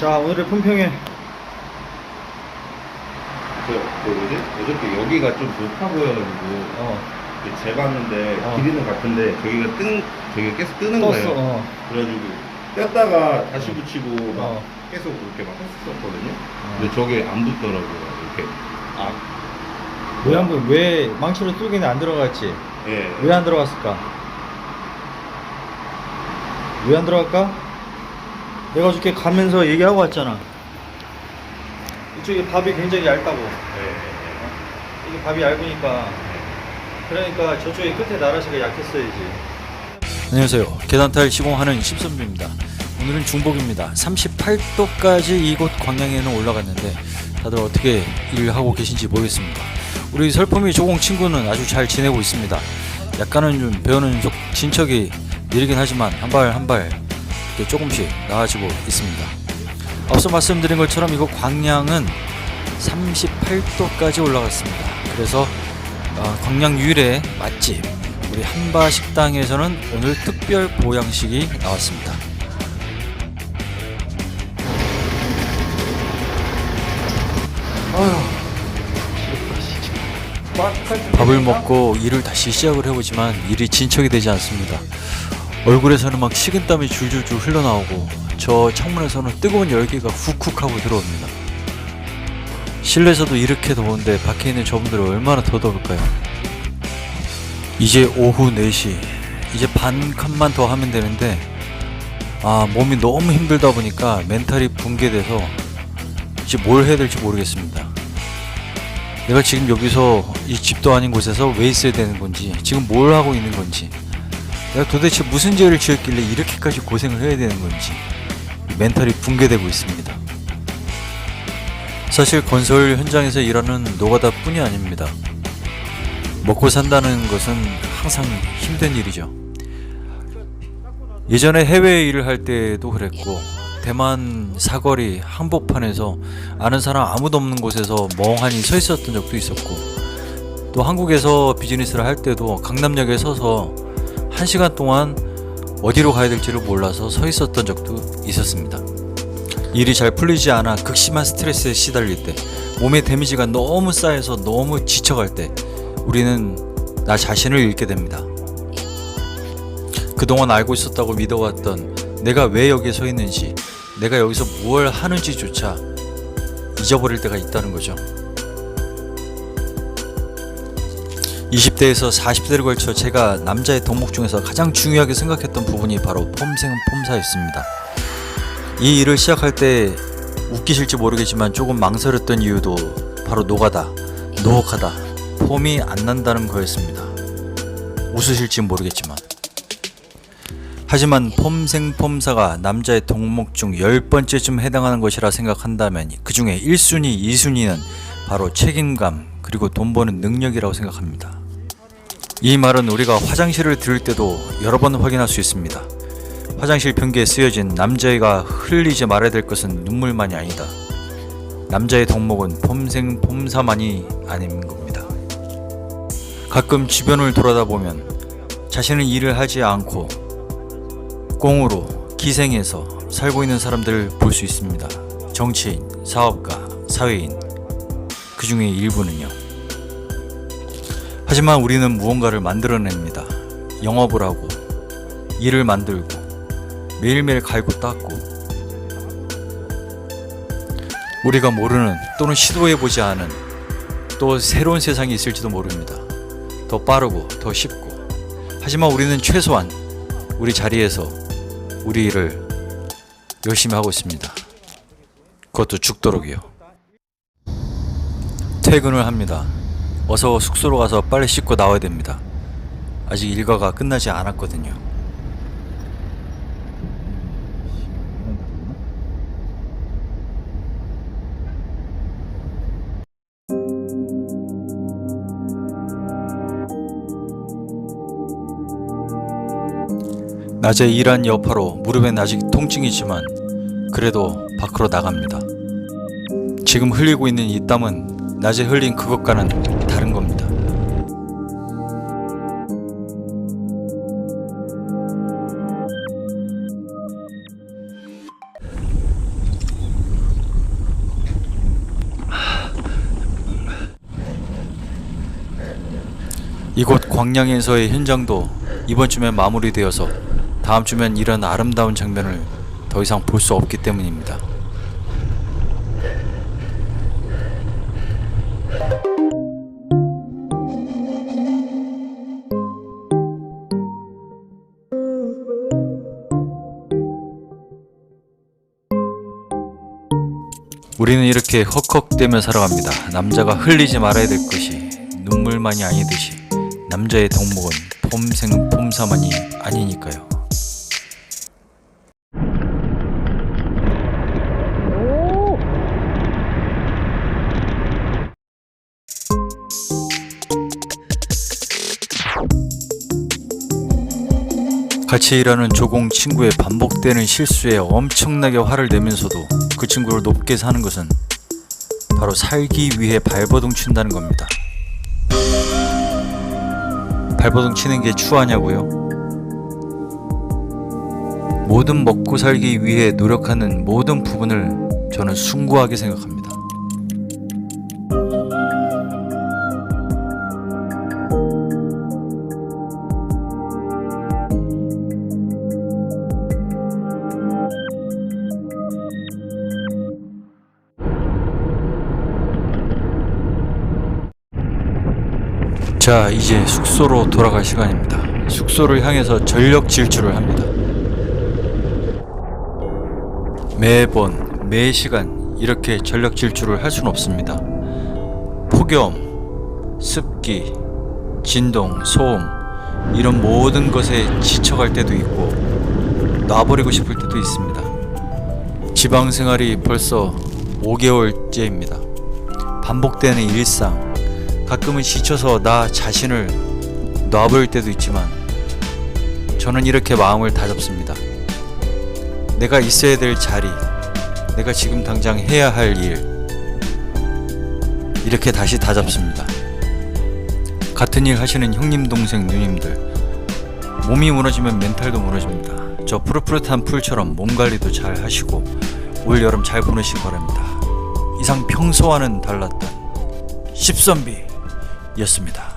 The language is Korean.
자 오늘의 품평회 저, 그 뭐지? 어저께 여기가 좀 높아 보여가지고 어 이렇게 재봤는데 어. 길이는 같은데 저기가 뜬 저기가 계속 뜨는 떴어 거예요. 어. 그래가지고 뺐다가 다시 붙이고 막 어. 계속 그렇게 막 했었거든요. 어. 근데 저게 안 붙더라고요. 이렇게 아번왜 망치로 뚫기는 안 들어갔지 예. 왜 안 들어갔을까 왜 안 들어갈까 내가 어저께 가면서 얘기하고 왔잖아. 이쪽에 밥이 굉장히 얇다고. 예. 이게 밥이 얇으니까. 그러니까 저쪽에 끝에 나라시가 약했어야지. 안녕하세요. 계단탈 시공하는 십선비입니다. 오늘은 중복입니다. 38도까지 이곳 광양에는 올라갔는데 다들 어떻게 일을 하고 계신지 모르겠습니다. 우리 설품이 조공 친구는 아주 잘 지내고 있습니다. 약간은 좀 배우는 속 진척이 느리긴 하지만 한 발 한발 이렇게 조금씩 나아지고 있습니다 앞서 말씀드린 것처럼 이곳 광양은 38도까지 올라갔습니다. 그래서 어, 광양 유일의 맛집 우리 한바 식당에서는 오늘 특별 보양식이 나왔습니다. 밥을 먹고 일을 다시 시작을 해보지만 일이 진척이 되지 않습니다. 얼굴에서는 막 식은땀이 줄줄줄 흘러나오고 저 창문에서는 뜨거운 열기가 훅훅 하고 들어옵니다. 실내에서도 이렇게 더운데 밖에 있는 저분들은 얼마나 더 더울까요? 이제 오후 4시 이제 반 칸만 더 하면 되는데 아 몸이 너무 힘들다 보니까 멘탈이 붕괴돼서 이제 뭘 해야 될지 모르겠습니다. 내가 지금 여기서 이 집도 아닌 곳에서 왜 있어야 되는 건지 지금 뭘 하고 있는 건지 내가 도대체 무슨 죄를 지었길래 이렇게까지 고생을 해야 되는 건지 멘탈이 붕괴되고 있습니다. 사실 건설 현장에서 일하는 노가다 뿐이 아닙니다. 먹고 산다는 것은 항상 힘든 일이죠. 예전에 해외 일을 할 때도 그랬고 대만 사거리 한복판에서 아는 사람 아무도 없는 곳에서 멍하니 서 있었던 적도 있었고 또 한국에서 비즈니스를 할 때도 강남역에 서서 한 시간 동안 어디로 가야 될지를 몰라서 서 있었던 적도 있었습니다. 일이 잘 풀리지 않아 극심한 스트레스에 시달릴 때, 몸의 데미지가 너무 쌓여서 너무 지쳐갈 때, 우리는 나 자신을 잃게 됩니다. 그동안 알고 있었다고 믿어왔던 내가 왜 여기에 서 있는지, 내가 여기서 무엇을 하는지조차 잊어버릴 때가 있다는 거죠. 20대에서 40대를 걸쳐 제가 남자의 덕목 중에서 가장 중요하게 생각했던 부분이 바로 폼생 폼사였습니다. 이 일을 시작할 때 웃기실지 모르겠지만 조금 망설였던 이유도 바로 노가다, 노혹하다, 폼이 안 난다는 거였습니다. 웃으실지 모르겠지만. 하지만 폼생 폼사가 남자의 덕목 중 10번째쯤 해당하는 것이라 생각한다면 그 중에 1순위, 2순위는 바로 책임감 그리고 돈 버는 능력이라고 생각합니다. 이 말은 우리가 화장실을 들을 때도 여러 번 확인할 수 있습니다. 화장실 변기에 쓰여진 남자애가 흘리지 말아야 될 것은 눈물만이 아니다. 남자의 덕목은 폼생 폼사만이 아닌 겁니다. 가끔 주변을 돌아다 보면 자신은 일을 하지 않고 꽁으로 기생해서 살고 있는 사람들을 볼 수 있습니다. 정치인, 사업가, 사회인 그 중에 일부는요. 하지만 우리는 무언가를 만들어냅니다. 영업을 하고 일을 만들고 매일매일 갈고 닦고 우리가 모르는 또는 시도해보지 않은 또 새로운 세상이 있을지도 모릅니다. 더 빠르고 더 쉽고 하지만 우리는 최소한 우리 자리에서 우리 일을 열심히 하고 있습니다. 그것도 죽도록이요. 퇴근을 합니다. 어서 숙소로 가서 빨리 씻고 나와야 됩니다. 아직 일과가 끝나지 않았거든요. 낮에 일한 여파로 무릎엔 아직 통증이 있지만 그래도 밖으로 나갑니다. 지금 흘리고 있는 이 땀은 낮에 흘린 그것과는 다른 겁니다. 이곳 광양에서의 현장도 이번 주면 마무리되어서 다음 주면 이런 아름다운 장면을 더 이상 볼 수 없기 때문입니다. 우리는 이렇게 헉헉대며 살아갑니다. 남자가 흘리지 말아야 될 것이 눈물만이 아니듯이 남자의 덕목은 폼생 폼사만이 아니니까요. 같이 일하는 조공 친구의 반복되는 실수에 엄청나게 화를 내면서도 그 친구를 높게 사는 것은 바로 살기 위해 발버둥 친다는 겁니다. 발버둥 치는 게 추하냐고요? 모든 먹고 살기 위해 노력하는 모든 부분을 저는 숭고하게 생각합니다. 자, 이제 숙소로 돌아갈 시간입니다. 숙소를 향해서 전력 질주를 합니다. 매번, 매 시간 이렇게 전력 질주를 할 수는 없습니다. 폭염, 습기, 진동, 소음 이런 모든 것에 지쳐갈 때도 있고 놔버리고 싶을 때도 있습니다. 지방 생활이 벌써 5개월째입니다. 반복되는 일상, 가끔은 지쳐서 나 자신을 놔버릴 때도 있지만 저는 이렇게 마음을 다잡습니다. 내가 있어야 될 자리, 내가 지금 당장 해야 할 일, 이렇게 다시 다잡습니다. 같은 일 하시는 형님, 동생, 누님들, 몸이 무너지면 멘탈도 무너집니다. 저 푸릇푸릇한 풀처럼 몸 관리도 잘 하시고 올 여름 잘 보내시기 바랍니다. 이상 평소와는 달랐던 십선비 였습니다.